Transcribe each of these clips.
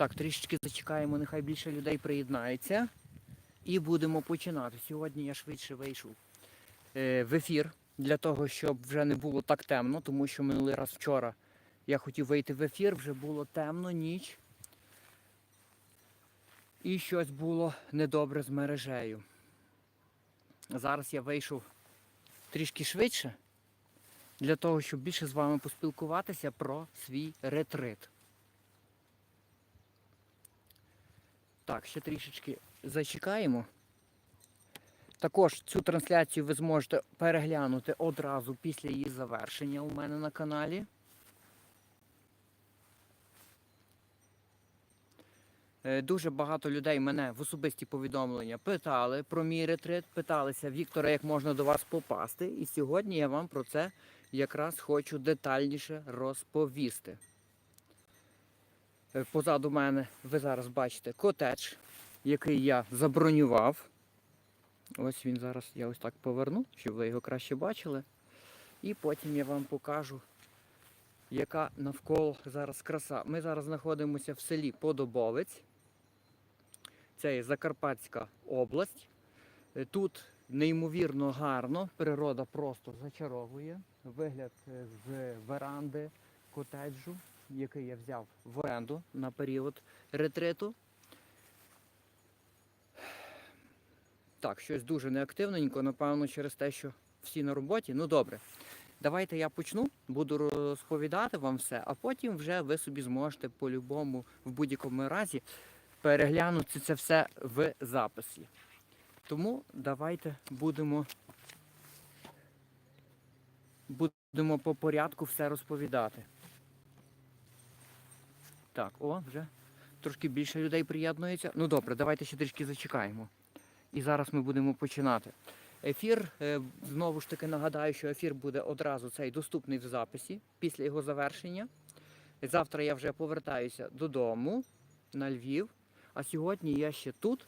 Так, трішечки зачекаємо, нехай більше людей приєднається. І будемо починати. Сьогодні я швидше вийшов е, в ефір для того, щоб вже не було так темно, тому що минулий раз вчора я хотів вийти в ефір, вже було темно, ніч. І щось було недобре з мережею. Зараз я вийшов трішки швидше для того, щоб більше з вами поспілкуватися про свій ретрит. Так, ще трішечки зачекаємо. Також цю трансляцію ви зможете переглянути одразу після її завершення у мене на каналі. Е, Дуже багато людей мене в особисті повідомлення питали про мій ретрит, питалися, Віктора, як можна до вас попасти. І сьогодні я вам про це якраз хочу детальніше розповісти. Е, Позаду мене ви зараз бачите котедж, який я забронював. Ось він зараз, я ось так поверну, щоб ви його краще бачили. І потім я вам покажу, яка навколо зараз краса. Ми зараз знаходимося в селі Подобовець. Це є Закарпатська область. Е, Тут неймовірно гарно, природа просто зачаровує. Вигляд е, з веранди котеджу, який я взяв в оренду на період ретриту. Так, щось дуже неактивненько, напевно, через те, що всі на роботі. Ну добре. Давайте я почну, буду розповідати вам все, а потім вже ви собі зможете по-любому в будь-якому разі переглянути це все в записі. Тому давайте будемо, будемо по порядку все розповідати. Так, о, вже трошки більше людей приєднується. Ну добре, давайте ще трішки зачекаємо. І зараз ми будемо починати. Ефір, е, знову ж таки нагадаю, що ефір буде одразу цей доступний в записі після його завершення. Завтра я вже повертаюся додому на Львів, а сьогодні я ще тут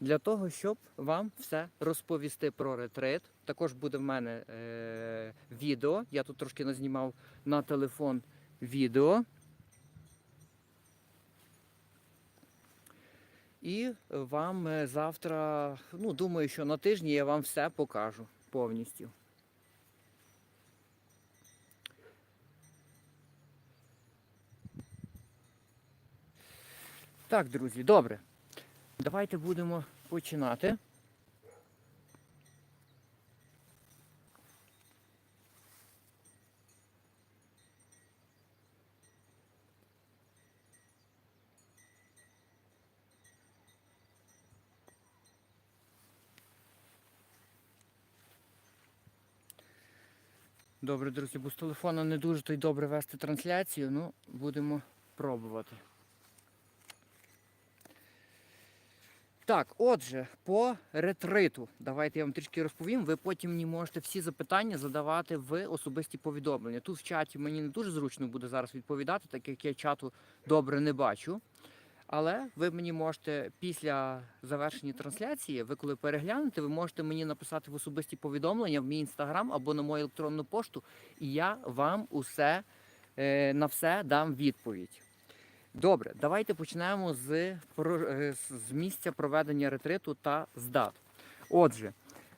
для того, щоб вам все розповісти про ретрит. Також буде в мене е, відео. Я тут трошки назнімав на телефон відео. І вам е, завтра, ну думаю, що на тижні я вам все покажу повністю. Так, друзі, добре. Давайте будемо починати. Добре, друзі, бо з телефона не дуже то й добре вести трансляцію, ну будемо пробувати. Так, отже, по ретриту. Давайте я вам трішки розповім. Ви потім мені можете всі запитання задавати в особисті повідомлення. Тут в чаті мені не дуже зручно буде зараз відповідати, так як я чату добре не бачу. Але ви мені можете після завершення трансляції, ви коли переглянете, ви можете мені написати в особисті повідомлення в мій інстаграм або на мою електронну пошту, і я вам усе е, на все дам відповідь. Добре, давайте почнемо е, з- з місця проведення ретриту та з дат. Отже,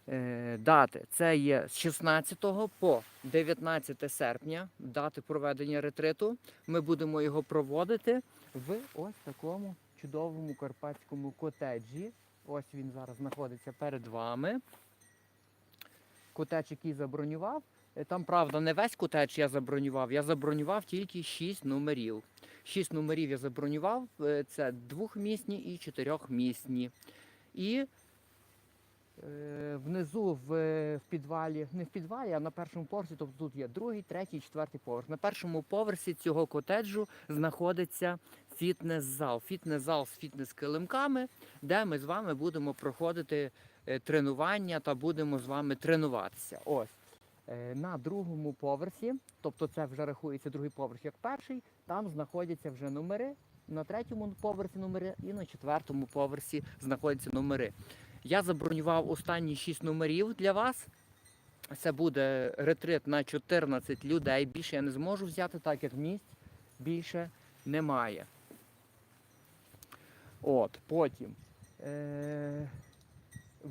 е, дати це є з 16 по 19 серпня, дати проведення ретриту. Ми будемо його проводити в ось такому чудовому карпатському котеджі. Ось він зараз знаходиться перед вами. Котедж, який забронював. Е, Там, правда, не весь котедж я забронював, я забронював тільки 6 номерів. 6 номерів я забронював, е, це двохмісні і чотирьохмісні. І е, внизу в, в підвалі, не в підвалі, а на першому поверсі, тобто тут є другий, третій, четвертий поверх. На першому поверсі цього котеджу знаходиться фітнес-зал. Фітнес-зал з фітнес-килимками, де ми з вами будемо проходити е, тренування та будемо з вами тренуватися. Ось. Е, На другому поверсі, тобто це вже рахується другий поверх як перший, там знаходяться вже номери. На третьому поверсі номери і на четвертому поверсі знаходяться номери. Я забронював останні 6 номерів для вас. Це буде ретрит на 14 людей. Більше я не зможу взяти, так як місць більше немає. От, потім. Е-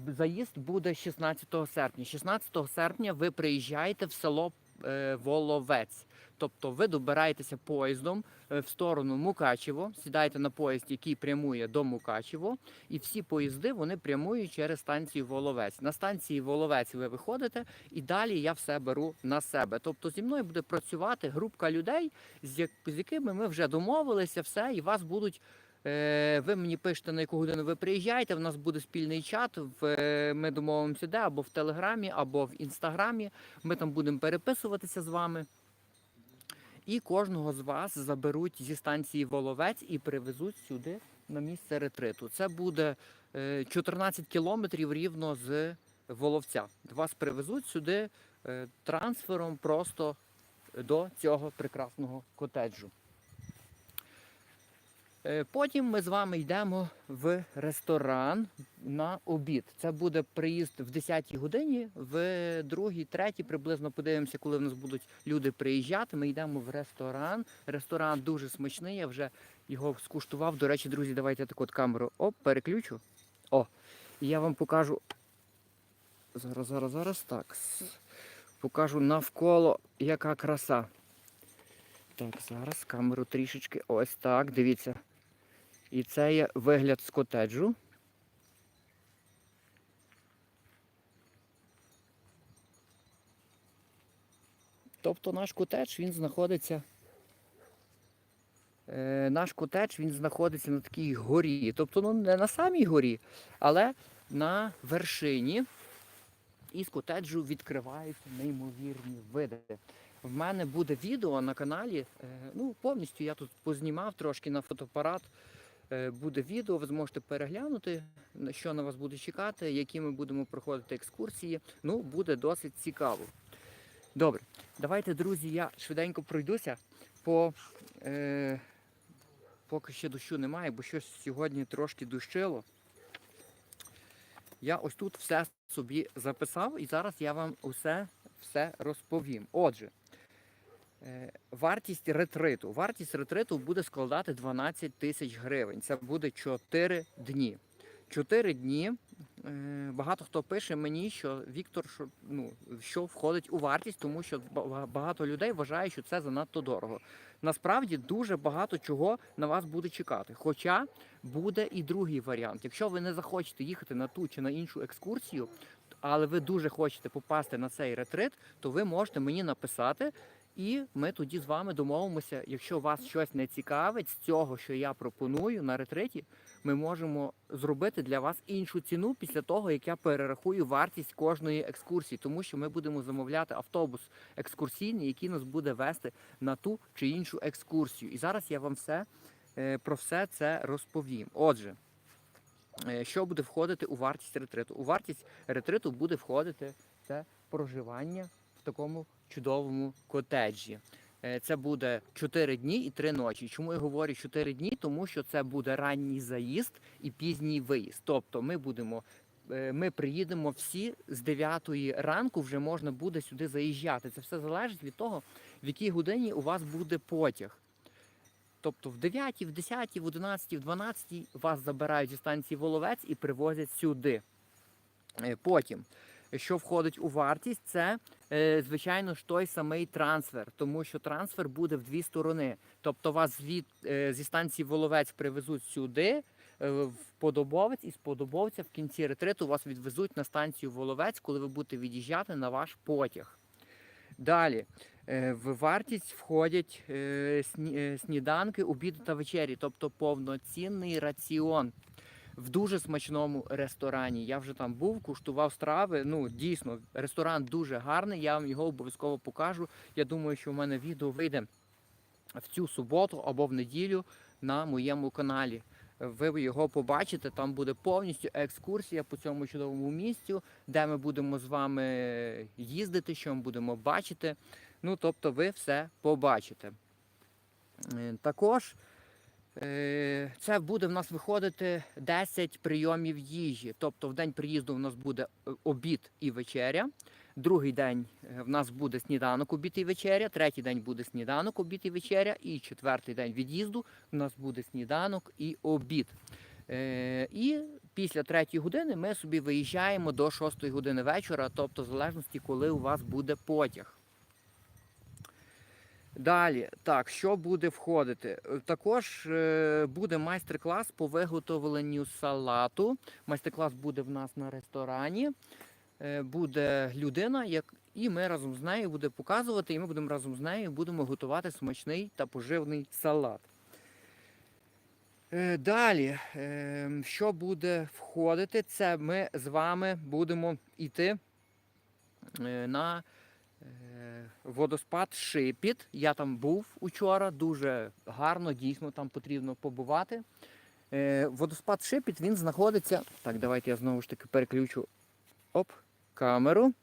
заїзд буде 16 серпня. 16 серпня ви приїжджаєте в село е, Воловець. Тобто ви добираєтеся поїздом е, в сторону Мукачево, сідаєте на поїзд, який прямує до Мукачево, і всі поїзди вони прямують через станцію Воловець. На станції Воловець ви виходите, і далі я все беру на себе. Тобто зі мною буде працювати групка людей, з якими ми вже домовилися, все, і вас будуть. Е, Ви мені пишете, на яку годину ви приїжджаєте. В нас буде спільний чат. Е, ми домовимося де або в Телеграмі, або в Інстаграмі. Ми там будемо переписуватися з вами. І кожного з вас заберуть зі станції Воловець і привезуть сюди на місце ретриту. Це буде е, 14 кілометрів рівно з Воловця. Вас привезуть сюди е, трансфером просто до цього прекрасного котеджу. Е, Потім ми з вами йдемо в ресторан на обід. Це буде приїзд в 10-й годині, в 2-й, 3-й приблизно подивимося, коли в нас будуть люди приїжджати. Ми йдемо в ресторан. Ресторан дуже смачний, я вже його скуштував. До речі, друзі, давайте таку от камеру оп, переключу. О, і я вам покажу. Зараз, зараз, зараз так. Покажу навколо, яка краса. Так, зараз камеру трішечки. Ось так, дивіться. І це є вигляд з котеджу. Тобто наш котедж він знаходиться. Е, наш котедж він знаходиться на такій горі. Тобто ну, не на самій горі, але на вершині. І з котеджу відкриваються неймовірні види. В мене буде відео на каналі. е, Ну, повністю я тут познімав трошки на фотоапарат. Е, Буде відео, ви зможете переглянути, що на вас буде чекати, які ми будемо проходити екскурсії. Ну, буде досить цікаво. Добре, давайте, друзі, я швиденько пройдуся по. Е, поки ще дощу немає, бо щось сьогодні трошки дощило. Я ось тут все собі записав і зараз я вам усе все розповім. Отже, вартість ретриту. Вартість ретриту буде складати 12 тисяч гривень. Це буде 4 дні. 4 дні. е, Багато хто пише мені, що Віктор, що, ну, що входить у вартість, тому що багато людей вважає, що це занадто дорого. Насправді дуже багато чого на вас буде чекати. Хоча буде і другий варіант. Якщо ви не захочете їхати на ту чи на іншу екскурсію, але ви дуже хочете попасти на цей ретрит, то ви можете мені написати, і ми тоді з вами домовимося. Якщо вас щось не цікавить з цього, що я пропоную на ретриті, ми можемо зробити для вас іншу ціну після того, як я перерахую вартість кожної екскурсії, тому що ми будемо замовляти автобус екскурсійний, який нас буде вести на ту чи іншу екскурсію. І зараз я вам все е, про все це розповім. Отже. Е, Що буде входити у вартість ретриту? У вартість ретриту буде входити це проживання в такому чудовому котеджі. Е, Це буде 4 дні і 3 ночі. Чому я говорю 4 дні? Тому що це буде ранній заїзд і пізній виїзд. Тобто ми будемо. е, Ми приїдемо всі з 9 ранку, вже можна буде сюди заїжджати. Це все залежить від того, в якій годині у вас буде потяг. Тобто в 9, в 10, в 11, в 12 вас забирають зі станції Воловець і привозять сюди. Е, Потім, що входить у вартість, це, е, звичайно ж, той самий трансфер, тому що трансфер буде в дві сторони. Тобто вас від, е, зі станції Воловець привезуть сюди, е, в Подобовець, і з Подобовця в кінці ретриту вас відвезуть на станцію Воловець, коли ви будете від'їжджати на ваш потяг. Далі. В вартість входять сні- сніданки, обіди та вечері, тобто повноцінний раціон в дуже смачному ресторані. Я вже там був, куштував страви. Ну, дійсно, ресторан дуже гарний. Я вам його обов'язково покажу. Я думаю, що в мене відео вийде в цю суботу або в неділю на моєму каналі. Ви його побачите, там буде повністю екскурсія по цьому чудовому місцю, де ми будемо з вами їздити, що ми будемо бачити. Ну, тобто ви все побачите. Е, Також це буде в нас виходити 10 прийомів їжі. Тобто в день приїзду в нас буде е, обід і вечеря. Другий день е, в нас буде сніданок, обід і вечеря. Третій день буде сніданок, обід і вечеря. І четвертий день від'їзду в нас буде сніданок і обід. Е, і після третьої години ми собі виїжджаємо до 6 години вечора, тобто в залежності, коли у вас буде потяг. Далі, так, що буде входити? Е, Також е, буде майстер-клас по виготовленню салату. Майстер-клас буде в нас на ресторані. Е, буде людина, як, і ми разом з нею будемо показувати, і ми будемо разом з нею будемо готувати смачний та поживний салат. Далі, що буде входити, це ми з вами будемо йти на водоспад Шипіт. Я там був учора, дуже гарно, дійсно там потрібно побувати. Е, Водоспад Шипіт він знаходиться. Так, давайте я знову ж таки переключу оп, камеру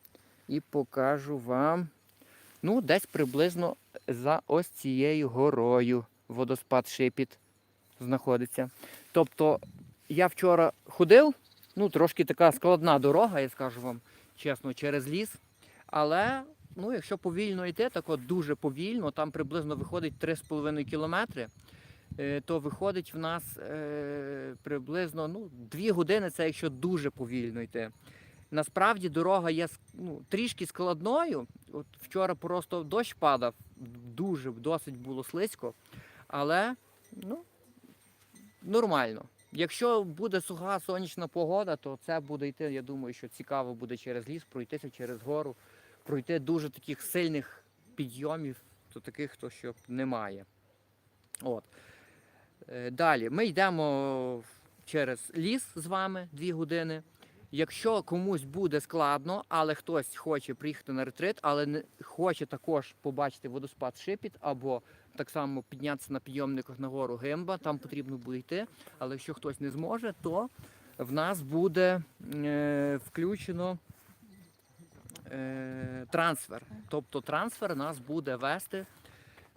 і покажу вам. Ну, десь приблизно за ось цією горою водоспад Шипіт знаходиться. Тобто я вчора ходив, ну трошки така складна дорога, я скажу вам чесно, через ліс. Але ну, якщо повільно йти, так от дуже повільно, там приблизно виходить 3,5 кілометри, е, то виходить в нас е, приблизно ну, 2 години, це якщо дуже повільно йти. Насправді дорога є ну, трішки складною. От вчора просто дощ падав, дуже досить було слизько, але ну, нормально. Якщо буде суха сонячна погода, то це буде йти, я думаю, що цікаво буде через ліс, пройтися через гору, пройти дуже таких сильних підйомів, то таких, то що немає. От. Е, Далі ми йдемо через ліс з вами дві години. Якщо комусь буде складно, але хтось хоче приїхати на ретрит, але не хоче також побачити водоспад Шипіт або так само піднятися на підйомниках на гору Гимба, там потрібно буде йти. Але якщо хтось не зможе, то в нас буде е, включено е, трансфер. Тобто трансфер нас буде вести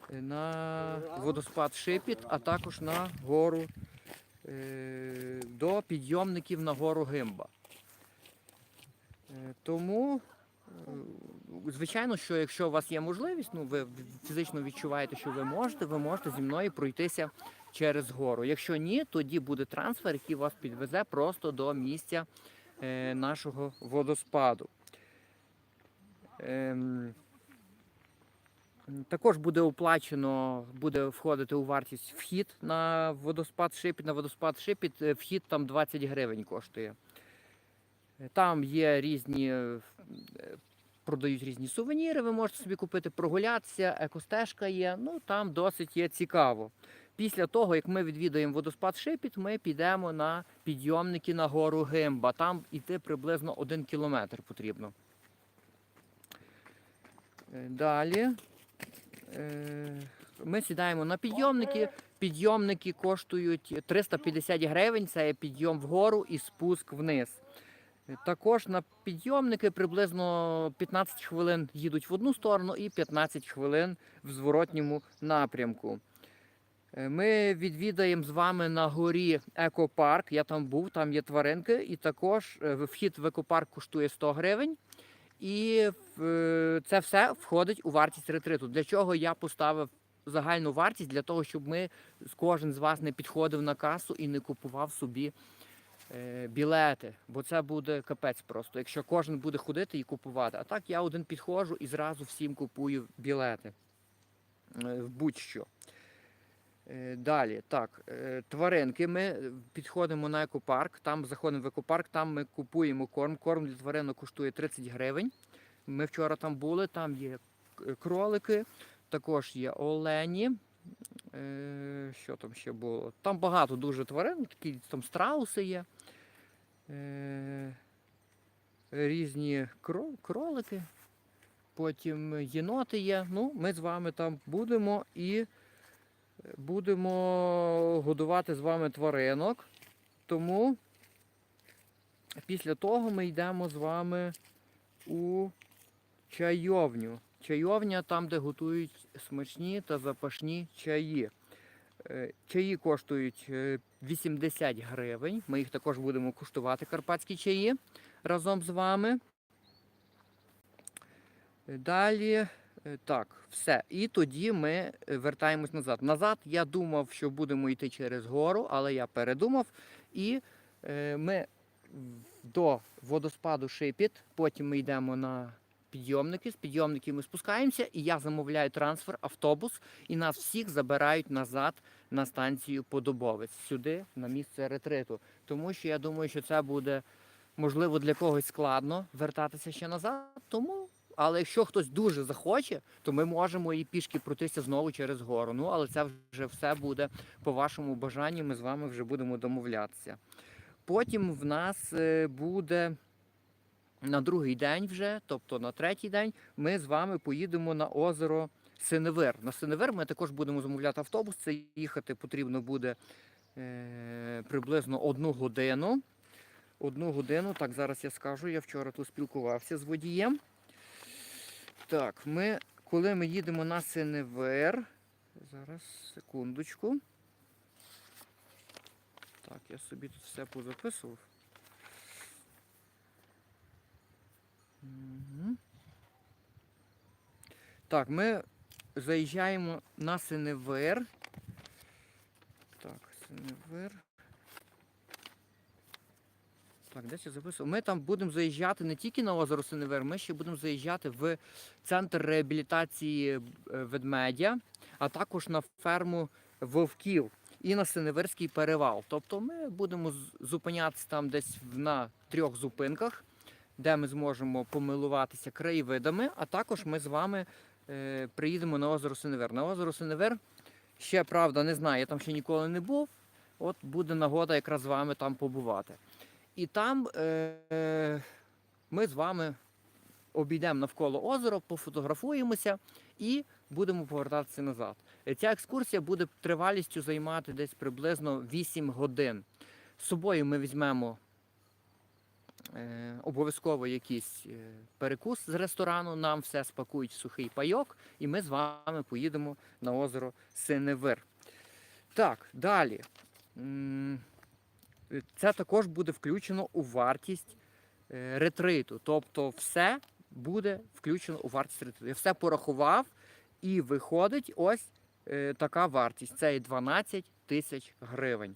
е, на водоспад Шипіт, а також на гору е, до підйомників на гору Гимба. Тому, звичайно, що якщо у вас є можливість, ну ви фізично відчуваєте, що ви можете, ви можете зі мною пройтися через гору. Якщо ні, тоді буде трансфер, який вас підвезе просто до місця нашого водоспаду. Ем, також буде оплачено, буде входити у вартість вхід на водоспад Шипіт. На водоспад Шипіт е, вхід там 20 гривень коштує. Там є різні, е, продають різні сувеніри, ви можете собі купити, прогулятися, екостежка є. Ну там досить є цікаво. Після того, як ми відвідаємо водоспад Шипіт, ми підемо на підйомники на гору Гимба. Там йти приблизно один кілометр потрібно. Е, Далі е, ми сідаємо на підйомники. Підйомники коштують 350 гривень, це є підйом вгору і спуск вниз. Також на підйомники приблизно 15 хвилин їдуть в одну сторону і 15 хвилин в зворотньому напрямку. Е, Ми відвідаємо з вами на горі екопарк. Я там був, там є тваринки, і також вхід в екопарк коштує 100 гривень. І е, це все входить у вартість ретриту. Для чого я поставив загальну вартість? Для того, щоб ми кожен з вас не підходив на касу і не купував собі е, білети, бо це буде капець просто. Якщо кожен буде ходити і купувати. А так я один підходжу і зразу всім купую білети е, в будь-що. Е, Далі, так, е, тваринки. Ми підходимо на екопарк, там заходимо в екопарк, там ми купуємо корм. Корм для тваринок коштує 30 гривень. Ми вчора там були, там є кролики, також є олені. Е, Що там ще було? Там багато дуже тварин, такі там страуси є. Різні кролики. Потім єноти є. Ну, ми з вами там будемо і будемо годувати з вами тваринок. Тому після того ми йдемо з вами у чайовню. Чайовня там, де готують смачні та запашні чаї. Е, Чаї коштують е, 80 гривень. Ми їх також будемо куштувати, карпатські чаї разом з вами. Е, Далі, е, так, все. І тоді ми е, вертаємось назад. Назад я думав, що будемо йти через гору, але я передумав І е, ми до водоспаду Шипіт, потім ми йдемо на підйомники. З підйомників ми спускаємося, і я замовляю трансфер, автобус, і нас всіх забирають назад на станцію Подобовець, сюди, на місце ретриту. Тому що я думаю, що це буде можливо для когось складно вертатися ще назад. Тому, але якщо хтось дуже захоче, то ми можемо і пішки пройтися знову через гору. Ну, але це вже все буде по вашому бажанню. Ми з вами вже будемо домовлятися. Потім в нас е, буде на другий день вже, тобто на третій день, ми з вами поїдемо на озеро Синевир. На Синевир ми також будемо замовляти автобус. Це їхати потрібно буде е, приблизно одну годину. Одну годину, так зараз я скажу. Я вчора тут спілкувався з водієм. Так, ми, коли ми їдемо на Синевир, зараз секундочку. Так, я собі тут все позаписував. Мгм. Так, ми заїжджаємо на Синевир. Так, Синевир. Так, десь я записував. Ми там будемо заїжджати не тільки на озеро Синевир, ми ще будемо заїжджати в центр реабілітації е, ведмедя, а також на ферму вовків і на Синеверський перевал. Тобто ми будемо зупинятися там десь на трьох зупинках, де ми зможемо помилуватися краєвидами, а також ми з вами е, приїдемо на озеро Синевер. На озеро Синевер ще правда не знаю, я там ще ніколи не був. От буде нагода якраз з вами там побувати. І там е, ми з вами обійдемо навколо озера, пофотографуємося і будемо повертатися назад. Е, Ця екскурсія буде тривалістю займати десь приблизно 8 годин. З собою ми візьмемо е, обов'язково якийсь е, перекус з ресторану, нам все спакують в сухий пайок, і ми з вами поїдемо на озеро Синевир. Так, далі. Це також буде включено у вартість е, ретриту. Тобто все буде включено у вартість ретриту. Я все порахував і виходить ось е, така вартість. Це і 12 тисяч гривень.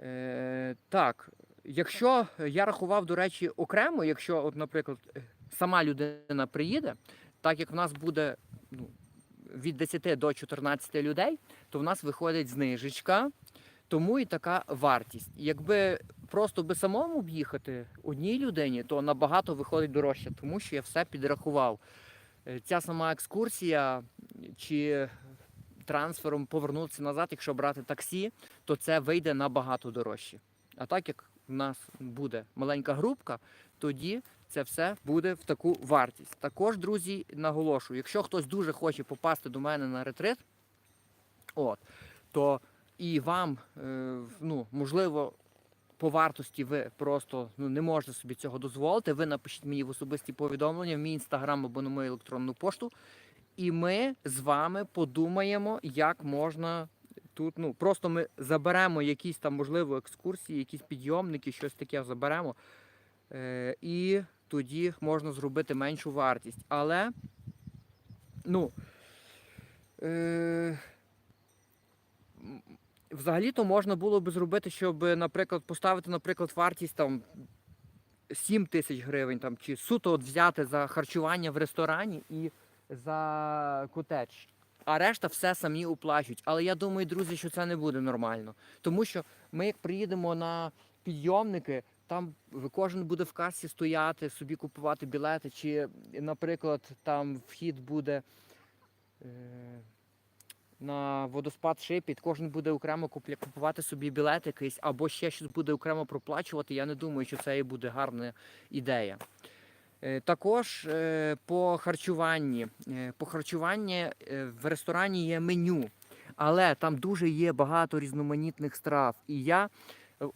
Е, так, якщо я рахував, до речі, окремо, якщо, от, наприклад, сама людина приїде, так як в нас буде ну, від 10 до 14 людей, то в нас виходить знижечка, тому і така вартість. Якби просто би самому б одній людині, то набагато виходить дорожче, тому що я все підрахував. Е, Ця сама екскурсія чи трансфером повернутися назад, якщо брати таксі, то це вийде набагато дорожче. А так як в нас буде маленька групка, тоді це все буде в таку вартість. Також, друзі, наголошую, якщо хтось дуже хоче попасти до мене на ретрит, от, то і вам, е, ну, можливо, по вартості ви просто ну, не можете собі цього дозволити, ви напишіть мені в особисті повідомлення в мій інстаграм або на мою електронну пошту. І ми з вами подумаємо, як можна тут. Ну просто ми заберемо якісь там, можливо, екскурсії, якісь підйомники, щось таке заберемо. Е, і тоді можна зробити меншу вартість. Але, ну. Е, Взагалі-то можна було би зробити, щоб, наприклад, поставити, наприклад, вартість там 7 тисяч гривень там, чи суто от взяти за харчування в ресторані і за котедж. А решта все самі оплачують. Але я думаю, друзі, що це не буде нормально. Тому що ми, як приїдемо на підйомники, там кожен буде в касі стояти, собі купувати білети, чи, наприклад, там вхід буде. Е- на водоспад Шипіт, кожен буде окремо купувати собі білет якийсь, або ще щось буде окремо проплачувати. Я не думаю, що це і буде гарна ідея. Е, Також е, по харчуванні. Е, По харчуванні в ресторані є меню, але там дуже є багато різноманітних страв. І я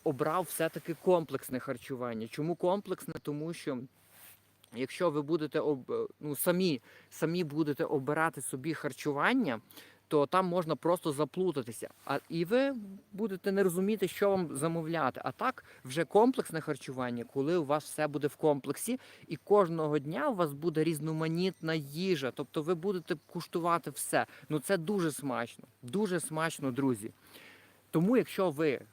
обрав все-таки комплексне харчування. Чому комплексне? Тому що якщо ви будете ну, самі, самі будете обирати собі харчування, то там можна просто заплутатися. А і ви будете не розуміти, що вам замовляти. А так, вже комплексне харчування, коли у вас все буде в комплексі, і кожного дня у вас буде різноманітна їжа. Тобто ви будете куштувати все. Ну це дуже смачно, дуже смачно, друзі. Тому, якщо ви е,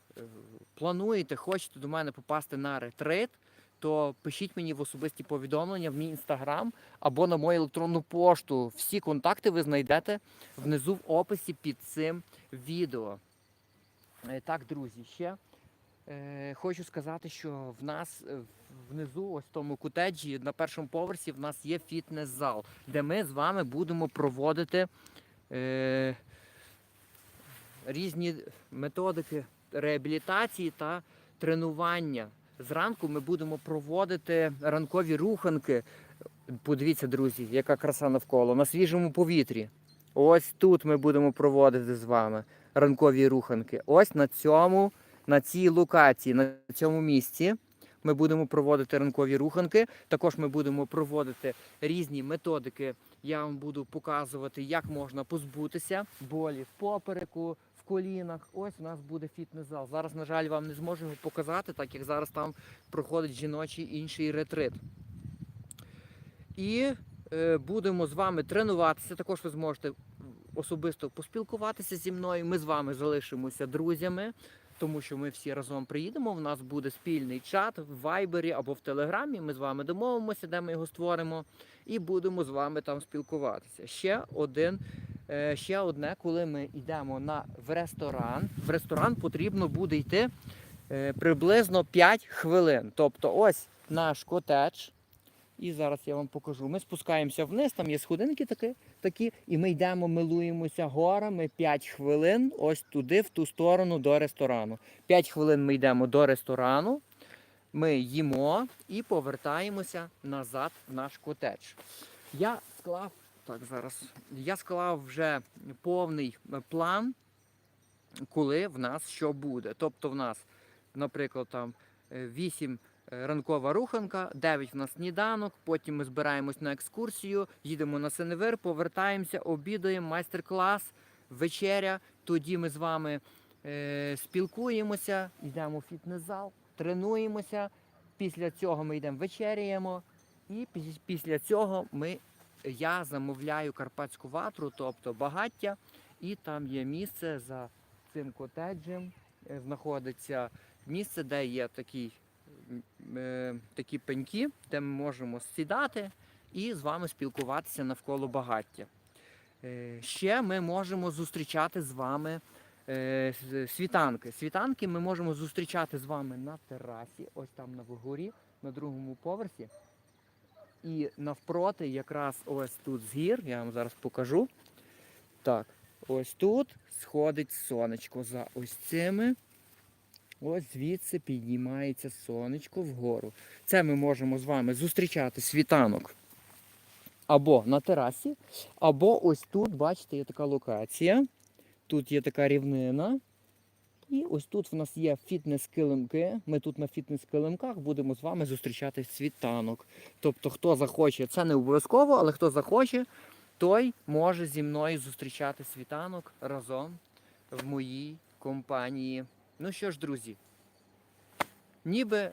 плануєте, хочете до мене попасти на ретрит, то пишіть мені в особисті повідомлення в мій інстаграм або на мою електронну пошту. Всі контакти ви знайдете внизу в описі під цим відео. Е, Так, друзі, ще е, хочу сказати, що в нас е, внизу, ось в тому кутеджі, на першому поверсі, в нас є фітнес-зал, де ми з вами будемо проводити е, різні методики реабілітації та тренування. Зранку ми будемо проводити ранкові руханки. Подивіться, друзі, яка краса навколо, на свіжому повітрі. Ось тут ми будемо проводити з вами ранкові руханки. Ось на цьому, на цій локації, на цьому місці ми будемо проводити ранкові руханки. Також ми будемо проводити різні методики. Я вам буду показувати, як можна позбутися болі в попереку, колінах. Ось у нас буде фітнес-зал. Зараз, на жаль, вам не зможу його показати, так як зараз там проходить жіночий інший ретрит. І е, будемо з вами тренуватися. Також ви зможете особисто поспілкуватися зі мною. Ми з вами залишимося друзями, тому що ми всі разом приїдемо. У нас буде спільний чат в Вайбері або в Телеграмі. Ми з вами домовимося, де ми його створимо, і будемо з вами там спілкуватися. Ще один. Е, Ще одне, коли ми йдемо на в ресторан. В ресторан потрібно буде йти е, приблизно 5 хвилин. Тобто, ось наш котедж. І зараз я вам покажу. Ми спускаємося вниз, там є сходинки такі, такі, і ми йдемо, милуємося горами 5 хвилин ось туди, в ту сторону до ресторану. 5 хвилин ми йдемо до ресторану, ми їмо і повертаємося назад в наш котедж. Я склав, так, зараз, я склав вже повний е, план, коли в нас що буде. Тобто в нас, наприклад, там е, 8 е, ранкова руханка, 9 в нас сніданок, потім ми збираємось на екскурсію, їдемо на Синевир, повертаємося, обідаємо, майстер-клас, вечеря. Тоді ми з вами е, спілкуємося, йдемо в фітнес-зал, тренуємося. Після цього ми йдемо вечеряємо, і після цього ми, я замовляю карпатську ватру, тобто багаття, і там є місце за цим котеджем, е, знаходиться місце, де є такий м, е, такі пеньки, де ми можемо сідати і з вами спілкуватися навколо багаття. Е, Ще ми можемо зустрічати з вами е, світанки. Світанки ми можемо зустрічати з вами на терасі, ось там на вгорі, на другому поверсі. І навпроти, якраз ось тут з гір, я вам зараз покажу. Так, ось тут сходить сонечко за ось цими. Ось звідси піднімається сонечко вгору. Це ми можемо з вами зустрічати світанок або на терасі, або ось тут, бачите, є така локація. Тут є така рівнина. І ось тут в нас є фітнес-килимки. Ми тут на фітнес-килимках будемо з вами зустрічати світанок. Тобто, хто захоче, це не обов'язково, але хто захоче, той може зі мною зустрічати світанок разом в моїй компанії. Ну що ж, друзі, ніби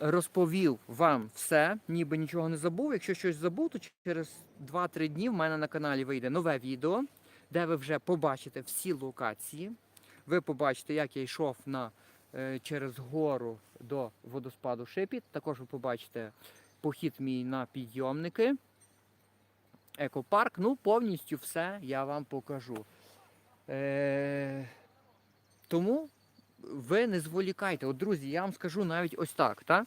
розповів вам все, ніби нічого не забув. Якщо щось забув, то через 2-3 дні в мене на каналі вийде нове відео, де ви вже побачите всі локації. Ви побачите, як я йшов на, е, через гору до водоспаду Шипіт. Також ви побачите похід мій на підйомники. Екопарк. Ну, повністю все я вам покажу. Е, тому ви не зволікайте. От, друзі, я вам скажу навіть ось так. Та?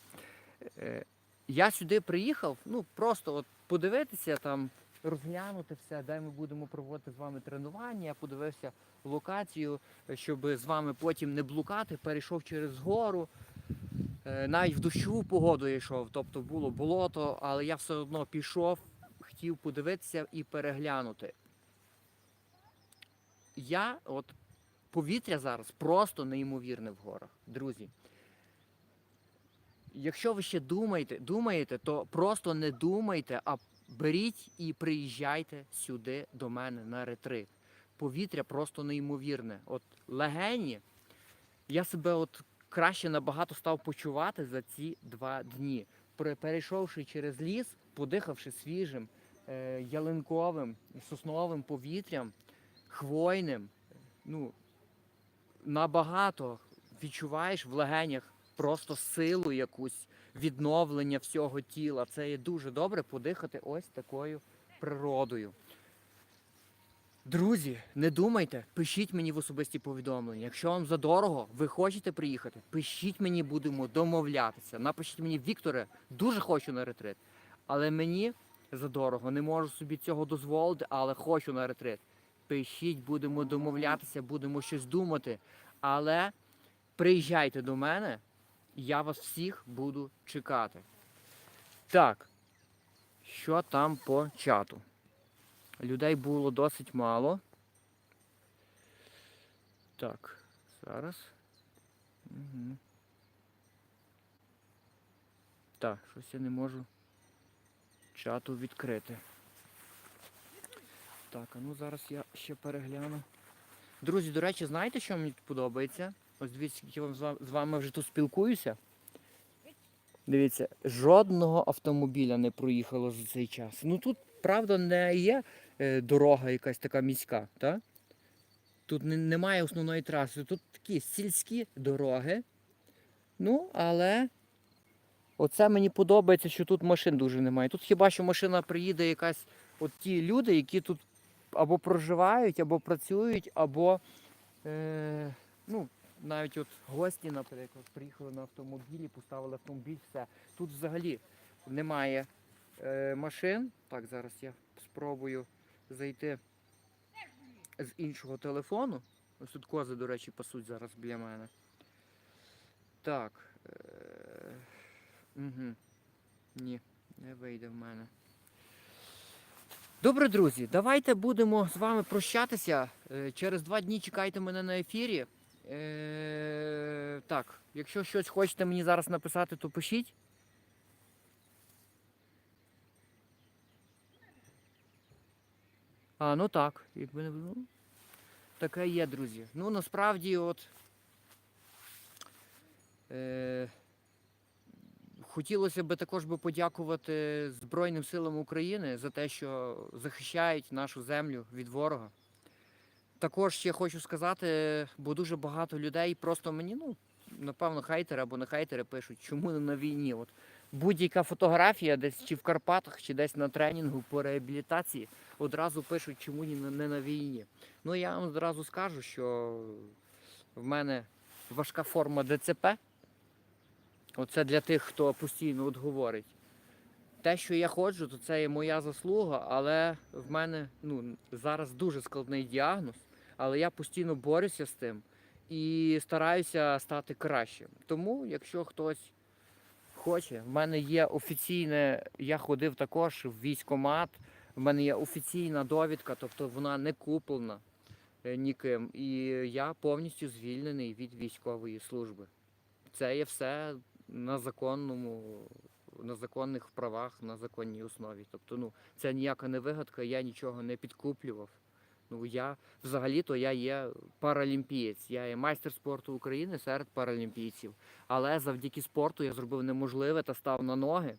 Е, я сюди приїхав, ну просто от подивитися там, розглянути все, де ми будемо проводити з вами тренування. Я подивився локацію, щоб з вами потім не блукати, перейшов через гору. Е, Навіть в дощову погоду йшов, тобто було болото, але я все одно пішов, хотів подивитися і переглянути. Я от повітря зараз просто неймовірне в горах, друзі. Якщо ви ще думаєте, думаєте, то просто не думайте, а беріть і приїжджайте сюди до мене на ретрит. Повітря просто неймовірне. От легені, я себе от краще набагато став почувати за ці два дні. Перейшовши через ліс, подихавши свіжим, е, ялинковим, сосновим повітрям, хвойним, ну, набагато відчуваєш в легенях просто силу якусь, відновлення всього тіла. Це є дуже добре подихати ось такою природою. Друзі, не думайте, пишіть мені в особисті повідомлення. Якщо вам задорого, ви хочете приїхати, пишіть мені, будемо домовлятися. Напишіть мені, Вікторе, дуже хочу на ретрит, але мені задорого, не можу собі цього дозволити, але хочу на ретрит. Пишіть, будемо домовлятися, будемо щось думати. Але приїжджайте до мене, я вас всіх буду чекати. Так, що там по чату? Людей було досить мало. Так, зараз. Угу. Так, щось я не можу чату відкрити. Так, а ну зараз я ще перегляну. Друзі, до речі, знаєте, що мені подобається? Ось дивіться, скільки вам з вами вже тут спілкуюся. Дивіться, жодного автомобіля не проїхало за цей час. Ну тут, правда, не є е, дорога якась така міська, так? Тут немає основної траси. Тут такі сільські дороги. Ну, але оце мені подобається, що тут машин дуже немає. Тут хіба що машина приїде якась, от ті люди, які тут або проживають, або працюють, або е, ну, навіть от гості, наприклад, приїхали на автомобілі, поставили автомобіль, все. Тут взагалі немає е, машин. Так, зараз я спробую зайти з іншого телефону. Ось тут кози, до речі, пасуть зараз біля мене. Так. Е, угу. Ні, не вийде в мене. Добре, друзі, давайте будемо з вами прощатися. Е, Через два дні чекайте мене на ефірі. Е, так, якщо щось хочете мені зараз написати, то пишіть. А, ну так, якби не було. Таке є, друзі. Ну, насправді, от. Е, хотілося б також би подякувати Збройним силам України за те, що захищають нашу землю від ворога. Також ще хочу сказати, бо дуже багато людей просто мені, ну, напевно, хейтери або не хейтери пишуть, чому не на війні. От будь-яка фотографія десь чи в Карпатах, чи десь на тренінгу по реабілітації, одразу пишуть, чому не на війні. Ну я вам одразу скажу, що в мене важка форма ДЦП. Оце для тих, хто постійно от говорить. Те, що я ходжу, то це є моя заслуга, але в мене ну, зараз дуже складний діагноз, але я постійно борюся з тим і стараюся стати кращим. Тому, якщо хтось хоче, в мене є офіційне, я ходив також в військкомат, в мене є офіційна довідка, тобто вона не куплена е, ніким. І я повністю звільнений від військової служби. Це є все на законному, на законних правах, на законній основі. Тобто, ну, це ніяка не вигадка, я нічого не підкуплював. Ну, я взагалі-то я є паралімпієць, я є майстер спорту України серед паралімпійців. Але завдяки спорту я зробив неможливе та став на ноги.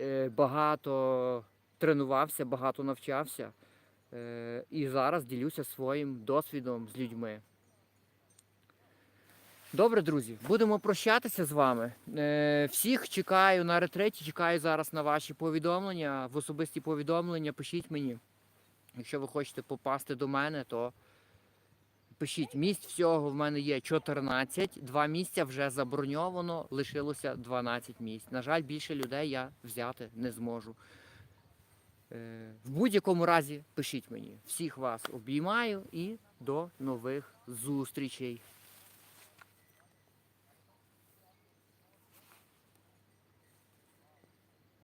Е, Багато тренувався, багато навчався. Е, І зараз ділюся своїм досвідом з людьми. Добре, друзі, будемо прощатися з вами. Е, всіх чекаю на ретреті, чекаю зараз на ваші повідомлення, в особисті повідомлення. Пишіть мені. Якщо ви хочете попасти до мене, то пишіть. Місць всього в мене є 14, два місця вже заброньовано, лишилося 12 місць. На жаль, більше людей я взяти не зможу. Е, в будь-якому разі пишіть мені. Всіх вас обіймаю і до нових зустрічей.